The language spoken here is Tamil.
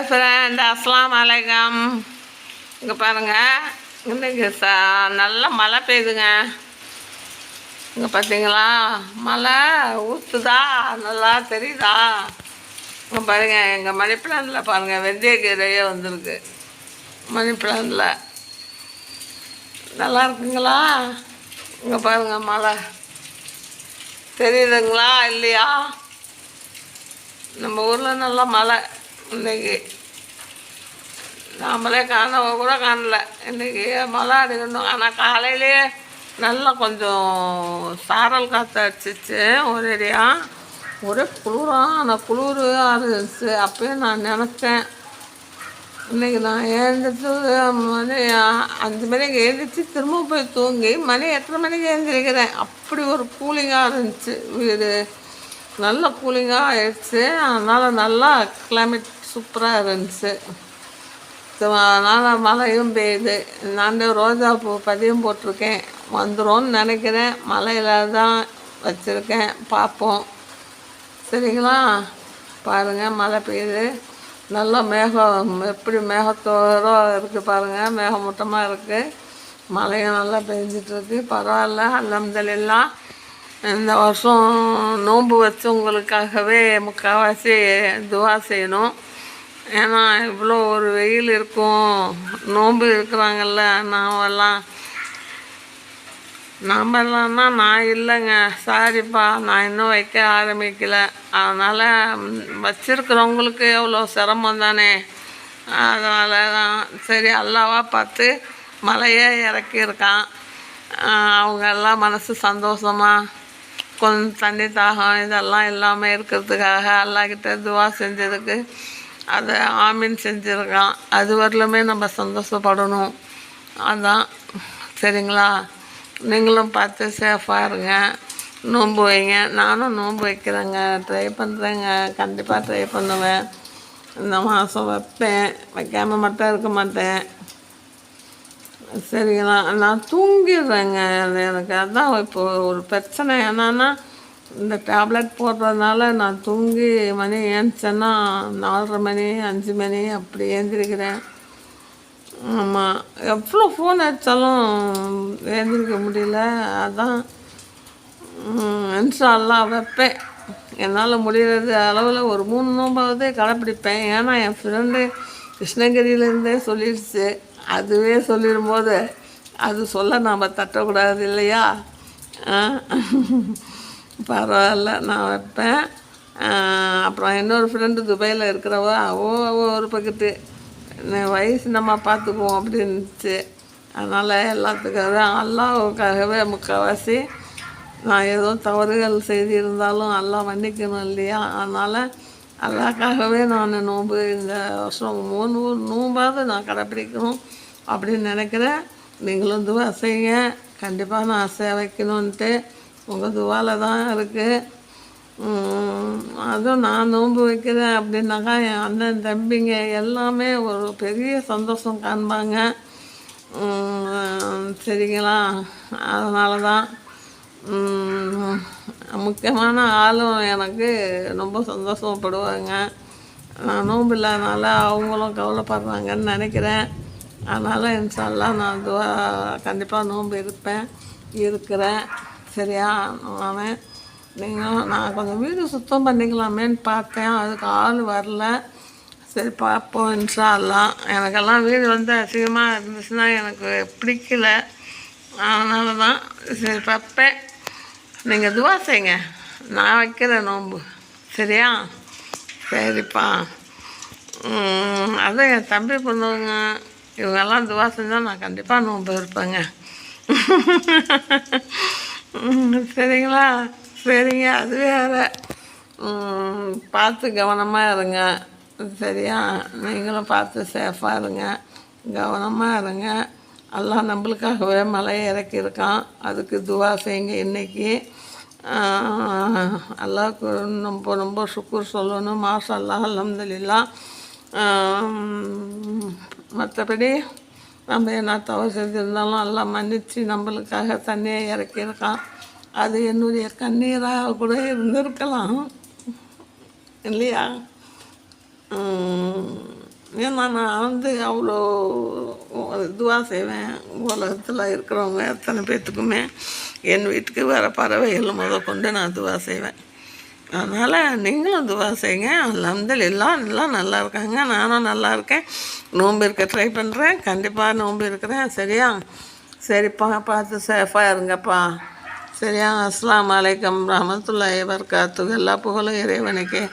பேசுகிறேன் ஃப்ரெண்ட் அஸ்லாம் வலைக்கம் இங்கே பாருங்கள் இன்னைக்கு ச நல்லா மழை பெய்யுதுங்க இங்கே பார்த்தீங்களா மழை ஊற்றுதா நல்லா தெரியுதா? இங்கே பாருங்கள் எங்கள் மணி பிளான்ல பாருங்கள் வெந்தயக்கீரையே வந்திருக்கு. மணி பிளான்ல நல்லா இருக்குங்களா? இங்கே பாருங்கள் மழை. தெரியுதுங்களா? இல்லையா? நம்ம ஊரில் நல்லா மழை. இன்றைக்கி நாமளே காண கூட காணல. இன்றைக்கி மழை அடிக்கணும். ஆனால் காலையிலே நல்லா கொஞ்சம் சாரல் காற்று அடிச்சிச்சு ஒரேடியாக ஒரே குளிரான குளிர் இருந்துச்சு. அப்பயே நான் நினச்சேன் இன்றைக்கி நான் எழுந்திரிச்சு மணி அஞ்சு மணிக்கு எழுந்திரிச்சு திரும்ப போய் தூங்கி மணி எத்தனை மணிக்கு எழுந்திரிக்கிறேன்? அப்படி ஒரு கூலிங்காக இருந்துச்சு வீடு. நல்ல கூலிங்காக ஆயிடுச்சு. அதனால் நல்லா கிளைமேட் சூப்பராக இருந்துச்சு. அதனால் மழையும் பெய்யுது. நான் ரோஜா பூ பதியம் போட்டிருக்கேன். வந்துரும்னு நினைக்கிறேன். மழையில் தான் வச்சுருக்கேன். பார்ப்போம். சரிங்களா? பாருங்கள் மழை பெய்யுது. நல்லா மேகம். எப்படி மேகத்தோட இருக்குது பாருங்கள் மேகமூட்டமாக இருக்குது மழையும் நல்லா பெஞ்சிட்ருக்கு. பரவாயில்ல. அலமதுல்லாம் இந்த வருஷம் நோன்பு வச்சவங்களுக்காகவே முக்கால்வாசி துவா செய்யணும். ஏன்னா இவ்வளோ ஒரு வெயில் இருக்கும். நோன்பு இருக்கிறாங்கல்ல நாமெல்லாம் நாமெல்லாம்னா நான் இல்லைங்க. சாரிப்பா நான் இன்னும் வைக்க ஆரம்பிக்கலை. அதனால் வச்சிருக்கிறவங்களுக்கு எவ்வளோ சிரமம் தானே. அதனால தான் சரி அல்லாவா பார்த்து மலையே இறக்கியிருக்கான். அவங்க எல்லாம் மனசு சந்தோஷமாக கொஞ்சம் தண்ணி தாகம் இதெல்லாம் இல்லாமல் இருக்கிறதுக்காக அல்லாக்கிட்ட துவா செஞ்சதுக்கு அதை ஆமீன் செஞ்சுருக்கான். அது வரலுமே நம்ம சந்தோஷப்படணும். அதான். சரிங்களா? நீங்களும் பார்த்து சேஃபாக இருங்க. நோன்பு வைங்க. நானும் நோன்பு வைக்கிறேங்க. ட்ரை பண்ணுறேங்க கண்டிப்பாக ட்ரை பண்ணுவேன். இந்த மாதம் வைப்பேன். வைக்காமல் மட்டும் இருக்க மாட்டேன். சரிங்களா? நான் தூங்கிடுறேங்க. அது எனக்கு அதான் இப்போ ஒரு பிரச்சனை. என்னன்னா இந்த டேப்லெட் போடுறதுனால நான் தூங்கி மணி ஏந்திச்சேன்னா நாலரை மணி அஞ்சு மணி அப்படி ஏந்திரிக்கிறேன். ஆமாம் எவ்வளோ ஃபோன் அடித்தாலும் ஏந்திரிக்க முடியல. அதான் இன்ஷால்லாம் வைப்பேன். என்னால் முடிகிறது அளவில் ஒரு மூணு நோம்பாவது கடைப்பிடிப்பேன். ஏன்னா என் ஃப்ரெண்டு கிருஷ்ணகிரியிலேருந்தே சொல்லிடுச்சு அதுவே சொல்லிடும்போது அது சொல்ல நாம் தட்டக்கூடாது இல்லையா? பரவாயில்ல நான் வைப்பேன். அப்புறம் இன்னொரு ஃப்ரெண்டு துபாயில் இருக்கிறவ அவ ஒரு பக்கத்து வயசு நம்ம பார்த்துக்குவோம் அப்படின்னுச்சு. அதனால் எல்லாத்துக்காக அல்லாவுக்காகவே முக்கால்வாசி நான் ஏதோ தவறுகள் செய்திருந்தாலும் எல்லாம் மன்னிக்கணும் இல்லையா? அதனால் அல்லாக்காகவே நான் நோன்பு இந்த வருஷம் மூணு நோம்பாவது நான் கடைப்பிடிக்கணும் அப்படின்னு நினைக்கிறேன். நீங்களும் துவா செய்யுங்க. கண்டிப்பாக நான் அசை வைக்கணுன்ட்டு உங்கள் துவாவில் தான் இருக்குது அதுவும் நான் நோன்பு வைக்கிறேன் அப்படின்னாக்கா என் அண்ணன் தம்பிங்க எல்லாமே ஒரு பெரிய சந்தோஷம் காண்பாங்க. சரிங்களா? அதனால தான் முக்கியமான ஆளும் எனக்கு ரொம்ப சந்தோஷப்படுவாங்க. நான் நோன்பு இல்லாதனால அவங்களும் கவலைப்படுறாங்கன்னு நினைக்கிறேன். அதனால் இன்ஷால்லாம் நான் துவா கண்டிப்பாக நோன்பு இருப்பேன் இருக்கிறேன். சரியா? நான் நீங்களும் நான் கொஞ்சம் வீடு சுத்தம் பண்ணிக்கலாமேன்னு பார்த்தேன். அதுக்கு ஆள் வரல. சரி பார்ப்போம் இன்ஷால்லாம் எனக்கெல்லாம் வீடு வந்து அசிங்கமாக இருந்துச்சுன்னா எனக்கு பிடிக்கல. அதனால தான் சரி பார்ப்பேன். நீங்கள் துவா செய்யுங்க. நான் வைக்கிறேன் நோன்பு. சரியா? சரிப்பா. அதுவும் என் தம்பி பொண்ணுங்க இவங்கெல்லாம் துவா செஞ்சால் நான் கண்டிப்பாக நோன்பு இருப்பேங்க. சரிங்களா? சரிங்க அது வேறு. பார்த்து கவனமாக இருங்க. சரியா? நீங்களும் பார்த்து சேஃபாக இருங்க. கவனமாக இருங்க. எல்லாம் நம்மளுக்காகவே மலையை இறக்கியிருக்கான். அதுக்கு துவா செய்யுங்க இன்றைக்கி அல்லாவுக்கு ரொம்ப ரொம்ப சுக்குர் சொல்லணும். மாஷா அல்லா அலமதுல்லா மற்றபடி நம்ம என்ன தவறு செஞ்சிருந்தாலும் எல்லாம் மன்னித்து நம்மளுக்காக தண்ணியை இறக்கியிருக்கான். அது என்னுடைய கண்ணீராக கூட இருந்திருக்கலாம். இல்லையா? ஏன்னா நான் வந்து அவ்வளோ இதுவாக செய்வேன். உலகத்தில் இருக்கிறவங்க எத்தனை பேர்த்துக்குமே என் வீட்டுக்கு வர பறவைகள் முத கொண்டு நான் இதுவாக செய்வேன். அதனால் நீங்களும் துவா செய்யுங்க. அலமதில் எல்லாம் நல்லா இருக்காங்க. நானும் நல்லா இருக்கேன். நோம்பு இருக்க ட்ரை பண்ணுறேன் கண்டிப்பாக நோன்பு இருக்கிறேன். சரியா? சரிப்பா பார்த்து சேஃபாக இருங்கப்பா. சரியா? அஸ்ஸலாமு அலைக்கும். ரஹமத்துல்லாஹி வபரகாத்துஹு. எல்லா புகழும் இறைவனுக்கு.